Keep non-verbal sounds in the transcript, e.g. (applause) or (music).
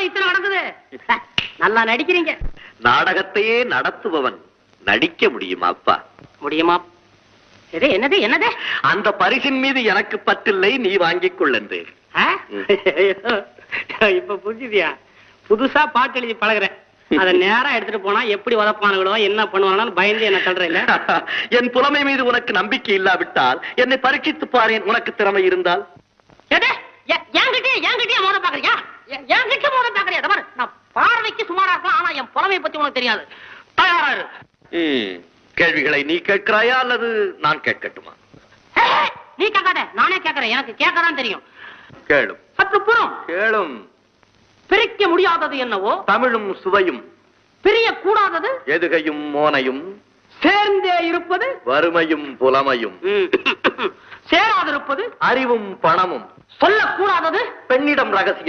தானே இத்தனை நடக்குது நல்லா நடிக்கிறீங்க. நாடகத்தையே நடத்துபவன் நடிக்க முடியுமா அப்பா? முடியுமா? எது என்னது என்னது? அந்த பரிசின் மீது எனக்கு பற்றில்லை நீ வாங்கிக் ஆ? இப்ப புரிஞ்சுதியா புதுசா பாட்டு எழுதி பழகுறேன். அத நேரா எடுத்துட்டு போனா எப்படி உதப்பானுங்களோ என்ன பண்ணுவாங்கன்னு பயந்து என்ன இல்ல (laughs) என் புலமை மீது உனக்கு நம்பிக்கை இல்லாவிட்டால் என்னை பரீட்சித்து பாரேன் உனக்கு திறமை இருந்தால். புலமையை பத்தி உனக்கு தெரியாது. தயாரா இரு. ம், கேள்விகளை நீ கேட்கிறாயா அல்லது நான் கேட்கட்டுமா? நீ கேட்காத. நானே கேட்கறேன். எனக்கு கேட்கதான் தெரியும். கேளும் சற்று புறம். கேளும். பிரிக்க முடியாதது என்னவோ? தமிழும் சுவையும். பிரிய கூடாதது? எதுகையும் மோனையும். சேர்ந்தே இருப்பது? வறுமையும் புலமையும். சேராதிருப்பது? அறிவும் பணமும். சொல்லக்கூடாதது? பெண்ணிடம் ரகசியம்.